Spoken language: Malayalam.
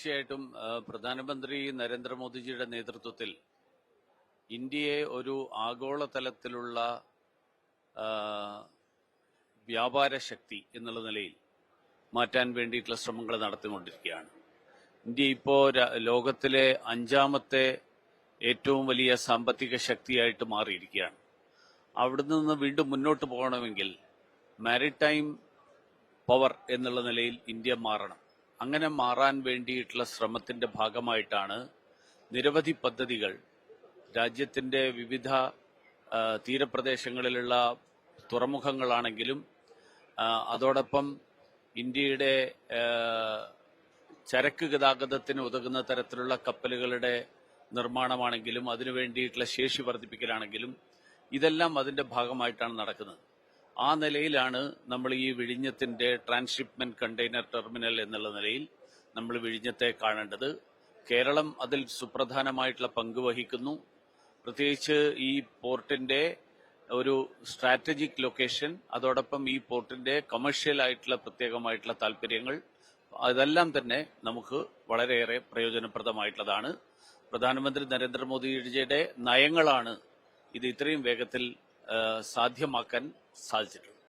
തീർച്ചയായിട്ടും പ്രധാനമന്ത്രി നരേന്ദ്രമോദിജിയുടെ നേതൃത്വത്തിൽ ഇന്ത്യയെ ഒരു ആഗോളതലത്തിലുള്ള വ്യാപാര ശക്തി എന്നുള്ള നിലയിൽ മാറ്റാൻ വേണ്ടിയിട്ടുള്ള ശ്രമങ്ങൾ നടത്തിക്കൊണ്ടിരിക്കുകയാണ്. ഇന്ത്യ ഇപ്പോൾ ലോകത്തിലെ അഞ്ചാമത്തെ ഏറ്റവും വലിയ സാമ്പത്തിക ശക്തിയായിട്ട് മാറിയിരിക്കുകയാണ്. അവിടെ നിന്ന് വീണ്ടും മുന്നോട്ട് പോകണമെങ്കിൽ മാരിടൈം പവർ എന്നുള്ള നിലയിൽ ഇന്ത്യ മാറണം. അങ്ങനെ മാറാൻ വേണ്ടിയിട്ടുള്ള ശ്രമത്തിന്റെ ഭാഗമായിട്ടാണ് നിരവധി പദ്ധതികൾ രാജ്യത്തിന്റെ വിവിധ തീരപ്രദേശങ്ങളിലുള്ള തുറമുഖങ്ങളാണെങ്കിലും അതോടൊപ്പം ഇന്ത്യയുടെ ചരക്ക് ഗതാഗതത്തിന് ഉതകുന്ന തരത്തിലുള്ള കപ്പലുകളുടെ നിർമ്മാണമാണെങ്കിലും അതിനുവേണ്ടിയിട്ടുള്ള ശേഷി വർദ്ധിപ്പിക്കലാണെങ്കിലും ഇതെല്ലാം അതിന്റെ ഭാഗമായിട്ടാണ് നടക്കുന്നത്. ആ നിലയിലാണ് നമ്മൾ ഈ വിഴിഞ്ഞത്തിന്റെ ട്രാൻസ്ഷിപ്മെന്റ് കണ്ടെയ്നർ ടെർമിനൽ എന്നുള്ള നിലയിൽ നമ്മൾ വിഴിഞ്ഞത്തെ കാണേണ്ടത്. കേരളം അതിൽ സുപ്രധാനമായിട്ടുള്ള പങ്ക് വഹിക്കുന്നു. പ്രത്യേകിച്ച് ഈ പോർട്ടിന്റെ ഒരു സ്ട്രാറ്റജിക് ലൊക്കേഷൻ അതോടൊപ്പം ഈ പോർട്ടിന്റെ കമേഴ്ഷ്യൽ ആയിട്ടുള്ള പ്രത്യേകമായിട്ടുള്ള താല്പര്യങ്ങൾ അതെല്ലാം തന്നെ നമുക്ക് വളരെയേറെ പ്രയോജനപ്രദമായിട്ടുള്ളതാണ്. പ്രധാനമന്ത്രി നരേന്ദ്രമോദിയുടെ നയങ്ങളാണ് ഇത് ഇത്രയും വേഗത്തിൽ സാധ്യമാക്കാൻ സാധിച്ചിട്ടുള്ളത്